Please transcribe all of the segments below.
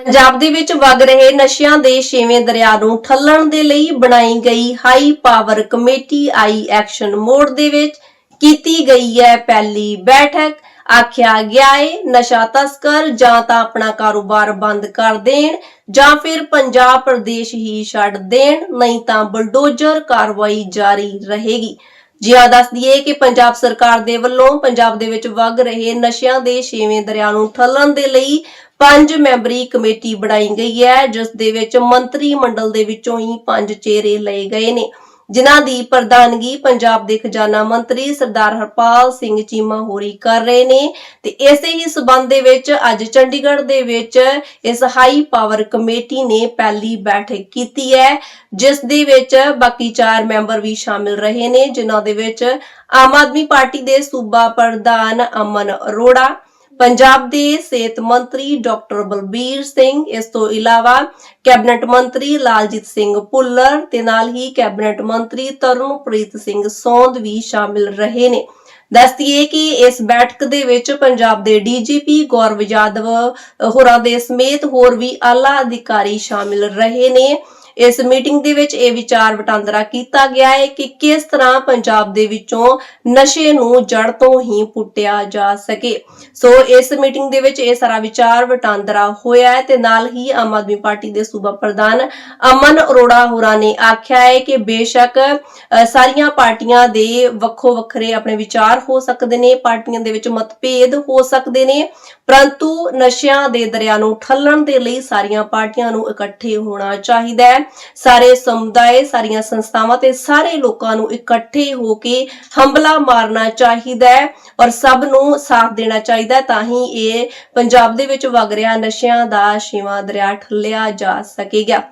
ਪੰਜਾਬ ਦੇ ਵਿੱਚ ਵਗ ਰਹੇ ਨਸ਼ਿਆਂ ਦੇ ਛੇਵੇਂ ਦਰਿਆ ਨੂੰ ਠੱਲਣ ਦੇ ਲਈ ਬਣਾਈ ਗਈ ਹਾਈ ਪਾਵਰ ਕਮੇਟੀ ਆਈ ਐਕਸ਼ਨ ਮੋਡ ਦੇ ਵਿੱਚ ਕੀਤੀ ਗਈ ਹੈ ਪਹਿਲੀ ਬੈਠਕ। ਆਖਿਆ ਗਿਆ ਹੈ ਨਸ਼ਾ ਤਸਕਰ ਜਾਂ ਤਾਂ ਆਪਣਾ ਕਾਰੋਬਾਰ ਬੰਦ ਕਰ ਦੇਣ ਜਾਂ ਫਿਰ ਪੰਜਾਬ ਪ੍ਰਦੇਸ਼ ਹੀ ਛੱਡ ਦੇਣ, ਨਹੀਂ ਤਾਂ ਬਲਡੋਜ਼ਰ ਕਾਰਵਾਈ ਜਾਰੀ ਰਹੇਗੀ। ਜੀ ਆ ਦੱਸ ਦਈਏ ਕਿ ਪੰਜਾਬ ਸਰਕਾਰ ਦੇ ਵੱਲੋਂ ਪੰਜਾਬ ਦੇ ਵਿੱਚ ਵਗ ਰਹੇ ਨਸ਼ਿਆਂ ਦੇ ਛੇਵੇਂ ਦਰਿਆ ਨੂੰ ਠੱਲਣ ਦੇ ਲਈ ਪੰਜ ਮੈਂਬਰੀ ਕਮੇਟੀ ਬਣਾਈ ਗਈ ਹੈ, ਜਿਸ ਦੇ ਵਿੱਚ ਮੰਤਰੀ ਮੰਡਲ ਦੇ ਵਿੱਚੋਂ ਹੀ ਪੰਜ ਚਿਹਰੇ ਲਏ ਗਏ ਨੇ। ਜਿਨ੍ਹਾਂ ਦੀ ਪ੍ਰਧਾਨਗੀ ਪੰਜਾਬ ਦੇ ਖਜ਼ਾਨਾ ਮੰਤਰੀ ਸਰਦਾਰ ਹਰਪਾਲ ਸਿੰਘ ਚੀਮਾ ਹੋਰੀ ਕਰ ਰਹੇ ਨੇ ਤੇ ਇਸੇ ਹੀ ਸਬੰਧ ਦੇ ਵਿੱਚ ਅੱਜ ਚੰਡੀਗੜ੍ਹ ਦੇ ਵਿੱਚ ਇਸ ਹਾਈ ਪਾਵਰ ਕਮੇਟੀ ਨੇ ਪਹਿਲੀ ਬੈਠਕ ਕੀਤੀ ਹੈ, ਜਿਸ ਦੇ ਵਿੱਚ ਬਾਕੀ ਚਾਰ ਮੈਂਬਰ ਵੀ ਸ਼ਾਮਿਲ ਰਹੇ ਨੇ, ਜਿਨ੍ਹਾਂ ਦੇ ਵਿੱਚ ਆਮ ਆਦਮੀ ਪਾਰਟੀ ਦੇ ਸੂਬਾ ਪ੍ਰਧਾਨ ਅਮਨ ਅਰੋੜਾ ਪੰਜਾਬ ਦੇ ਸਿਹਤ ਮੰਤਰੀ ਡਾਕਟਰ ਬਲਬੀਰ ਸਿੰਘ, ਇਸ ਤੋਂ ਇਲਾਵਾ ਕੈਬਨਿਟ ਮੰਤਰੀ ਲਾਲਜੀਤ ਸਿੰਘ ਭੁੱਲਰ ਤੇ ਨਾਲ ਹੀ ਕੈਬਨਿਟ ਮੰਤਰੀ ਤਰਨਪ੍ਰੀਤ ਸਿੰਘ ਸੌਂਦ ਵੀ ਸ਼ਾਮਿਲ ਰਹੇ ਨੇ। ਦੱਸਦੀਏ ਕਿ ਇਸ ਬੈਠਕ ਦੇ ਵਿੱਚ ਪੰਜਾਬ ਦੇ ਡੀਜੀਪੀ ਗੌਰਵ ਯਾਦਵ ਹੋਰਾਂ ਦੇ ਸਮੇਤ ਹੋਰ ਵੀ ਆਲਾ ਅਧਿਕਾਰੀ ਸ਼ਾਮਿਲ ਰਹੇ ਨੇ। ਇਸ ਮੀਟਿੰਗ ਦੇ ਵਿੱਚ ਇਹ ਵਿਚਾਰ ਵਟਾਂਦਰਾ ਕੀਤਾ ਗਿਆ ਹੈ ਕਿ ਕਿਸ ਤਰ੍ਹਾਂ ਪੰਜਾਬ ਦੇ ਵਿੱਚੋਂ ਨਸ਼ੇ ਨੂੰ ਜੜ ਤੋਂ ਹੀ ਪੁੱਟਿਆ ਜਾ ਸਕੇ। ਸੋ ਇਸ ਮੀਟਿੰਗ ਦੇ ਵਿੱਚ ਇਹ ਸਾਰਾ ਵਿਚਾਰ ਵਟਾਂਦਰਾ ਹੋਇਆ ਹੈ ਤੇ ਨਾਲ ਹੀ ਆਮ ਆਦਮੀ ਪਾਰਟੀ ਦੇ ਸੂਬਾ ਪ੍ਰਧਾਨ ਅਮਨ ਅਰੋੜਾ ਹੋਰਾਂ ਨੇ ਆਖਿਆ ਹੈ ਕਿ ਬੇਸ਼ੱਕ ਸਾਰੀਆਂ ਪਾਰਟੀਆਂ ਦੇ ਵੱਖੋ ਵੱਖਰੇ ਆਪਣੇ ਵਿਚਾਰ ਹੋ ਸਕਦੇ ਨੇ, ਪਾਰਟੀਆਂ ਦੇ ਵਿੱਚ ਮਤਭੇਦ ਹੋ ਸਕਦੇ ਨੇ, ਪਰੰਤੂ ਨਸ਼ਿਆਂ ਦੇ ਦਰਿਆ ਨੂੰ ਠੱਲਣ ਦੇ ਲਈ ਸਾਰੀਆਂ ਪਾਰਟੀਆਂ ਨੂੰ ਇਕੱਠੇ ਹੋਣਾ ਚਾਹੀਦਾ ਹੈ। ਸਾਰੇ ਸਮੁਦਾਇ, ਸਾਰੀਆਂ ਸੰਸਥਾਵਾਂ ਤੇ ਸਾਰੇ ਲੋਕਾਂ ਨੂੰ ਇਕੱਠੇ ਹੋ ਕੇ ਹੰਬਲਾ ਮਾਰਨਾ ਚਾਹੀਦਾ ਹੈ ਔਰ ਸਭ ਨੂੰ ਸਾਥ ਦੇਣਾ ਚਾਹੀਦਾ ਹੈ ਤਾਂ ਹੀ ਇਹ ਪੰਜਾਬ ਦੇ ਵਿੱਚ ਵਗ ਰਿਹਾ ਨਸ਼ਿਆਂ ਦਾ ਛੇਵਾਂ ਦਰਿਆ ਠੱਲਿਆ ਜਾ ਸਕੇਗਾ।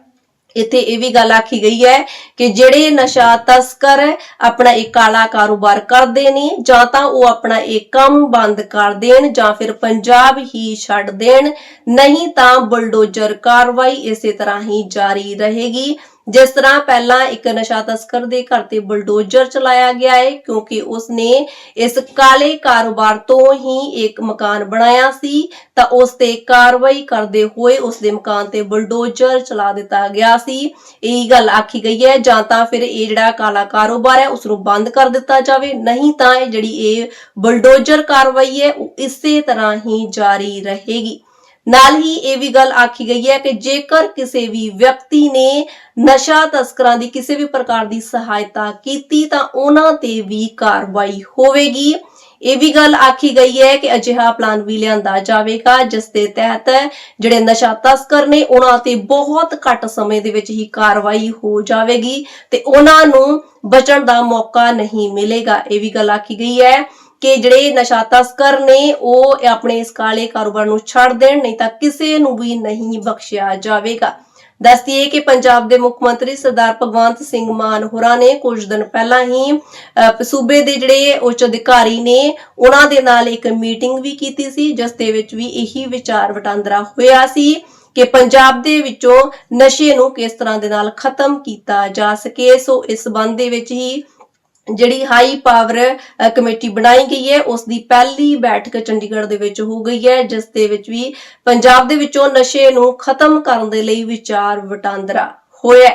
ਇੱਥੇ ਇਹ ਵੀ ਗੱਲ ਆਖੀ ਗਈ ਹੈ ਕਿ ਜਿਹੜੇ ਨਸ਼ਾ ਤਸਕਰ ਆਪਣਾ ਇਹ ਕਾਲਾ ਕਾਰੋਬਾਰ ਕਰਦੇ ਨੇ, ਜਾਂ ਤਾਂ ਉਹ ਆਪਣਾ ਇਹ ਕੰਮ ਬੰਦ ਕਰ ਦੇਣ, ਜਾਂ ਫਿਰ ਪੰਜਾਬ ਹੀ ਛੱਡ ਦੇਣ, ਨਹੀਂ ਤਾਂ ਬੁਲਡੋਜ਼ਰ ਕਾਰਵਾਈ ਇਸੇ ਤਰ੍ਹਾਂ ਹੀ ਜਾਰੀ ਰਹੇਗੀ। ਜਿਸ ਤਰ੍ਹਾਂ ਪਹਿਲਾਂ ਇੱਕ ਨਸ਼ਾ ਤਸਕਰ ਦੇ ਘਰ ਤੇ ਬਲਡੋਜਰ ਚਲਾਇਆ ਗਿਆ ਹੈ ਕਿਉਂਕਿ ਉਸਨੇ ਇਸ ਕਾਲੇ ਕਾਰੋਬਾਰ ਤੋਂ ਹੀ ਇੱਕ ਮਕਾਨ ਬਣਾਇਆ ਸੀ, ਤਾਂ ਉਸ ਤੇ ਕਾਰਵਾਈ ਕਰਦੇ ਹੋਏ ਉਸ ਦੇ ਮਕਾਨ ਤੇ ਬਲਡੋਜਰ ਚਲਾ ਦਿੱਤਾ ਗਿਆ ਸੀ। ਇਹ ਗੱਲ ਆਖੀ ਗਈ ਹੈ, ਜਾਂ ਤਾਂ ਫਿਰ ਇਹ ਜਿਹੜਾ ਕਾਲਾ ਕਾਰੋਬਾਰ ਹੈ ਉਸ ਨੂੰ ਬੰਦ ਕਰ ਦਿੱਤਾ ਜਾਵੇ, ਨਹੀਂ ਤਾਂ ਇਹ ਜਿਹੜੀ ਇਹ ਬਲਡੋਜਰ ਕਾਰਵਾਈ ਹੈ, ਉਹ ਇਸੇ ਤਰ੍ਹਾਂ ਹੀ ਜਾਰੀ ਰਹੇਗੀ। ਨਾਲ ਹੀ ਇਹ ਵੀ ਗੱਲ ਆਖੀ ਗਈ ਹੈ ਕਿ ਜੇਕਰ ਕਿਸੇ ਵੀ ਵਿਅਕਤੀ ਨੇ ਨਸ਼ਾ ਤਸਕਰਾਂ ਦੀ ਕਿਸੇ ਵੀ ਪ੍ਰਕਾਰ ਦੀ ਸਹਾਇਤਾ ਕੀਤੀ ਤਾਂ ਉਹਨਾਂ ਤੇ ਵੀ ਕਾਰਵਾਈ ਹੋਵੇਗੀ। ਇਹ ਵੀ ਗੱਲ ਆਖੀ ਗਈ ਹੈ ਕਿ ਅਜਿਹਾ ਪਲਾਨ ਵੀ ਲਿਆਂਦਾ ਜਾਵੇਗਾ, ਜਿਸ ਦੇ ਤਹਿਤ ਜਿਹੜੇ ਨਸ਼ਾ ਤਸਕਰ ਨੇ ਉਹਨਾਂ ਤੇ ਬਹੁਤ ਘੱਟ ਸਮੇਂ ਦੇ ਵਿੱਚ ਹੀ ਕਾਰਵਾਈ ਹੋ ਜਾਵੇਗੀ ਤੇ ਉਹਨਾਂ ਨੂੰ ਬਚਣ ਦਾ ਮੌਕਾ ਨਹੀਂ ਮਿਲੇਗਾ। ਇਹ ਵੀ ਗੱਲ ਆਖੀ ਗਈ ਹੈ ਕਿ ਜਿਹੜੇ ਨਸ਼ਾ ਤਸਕਰ ਨੇ, ਉਹ ਆਪਣੇ ਇਸ ਕਾਲੇ ਕਾਰੋਬਾਰ ਨੂੰ ਛੱਡ ਦੇਣ, ਨਹੀਂ ਤਾਂ ਕਿਸੇ ਨੂੰ ਵੀ ਨਹੀਂ ਬਖਸ਼ਿਆ ਜਾਵੇਗਾ। ਦੱਸਦੀਏ ਕਿ ਪੰਜਾਬ ਦੇ ਮੁੱਖ ਮੰਤਰੀ ਸਰਦਾਰ ਭਗਵੰਤ ਸਿੰਘ ਮਾਨ ਹੋਰਾਂ ਨੇ ਕੁਝ ਦਿਨ ਪਹਿਲਾਂ ਹੀ ਸੂਬੇ ਦੇ ਜਿਹੜੇ ਉੱਚ ਅਧਿਕਾਰੀ ਨੇ, ਉਹਨਾਂ ਦੇ ਨਾਲ ਇੱਕ ਮੀਟਿੰਗ ਵੀ ਕੀਤੀ ਸੀ, ਜਿਸ ਦੇ ਵਿੱਚ ਵੀ ਇਹੀ ਵਿਚਾਰ ਵਟਾਂਦਰਾ ਹੋਇਆ ਸੀ ਕਿ ਪੰਜਾਬ ਦੇ ਵਿੱਚੋਂ ਨਸ਼ੇ ਨੂੰ ਕਿਸ ਤਰ੍ਹਾਂ ਦੇ ਨਾਲ ਖਤਮ ਕੀਤਾ ਜਾ ਸਕੇ। ਸੋ ਇਸ ਸੰਬੰਧ ਦੇ ਵਿੱਚ ਹੀ ਜਿਹੜੀ ਹਾਈ ਪਾਵਰ ਕਮੇਟੀ ਬਣਾਈ ਗਈ ਹੈ ਉਸ ਦੀ ਪਹਿਲੀ ਬੈਠਕ ਚੰਡੀਗੜ੍ਹ ਦੇ ਵਿੱਚ ਹੋ ਗਈ ਹੈ, ਜਿਸ ਦੇ ਵਿੱਚ ਵੀ ਪੰਜਾਬ ਦੇ ਵਿੱਚੋਂ ਨਸ਼ੇ ਨੂੰ ਖਤਮ ਕਰਨ ਦੇ ਲਈ ਵਿਚਾਰ ਵਟਾਂਦਰਾ ਹੋਇਆ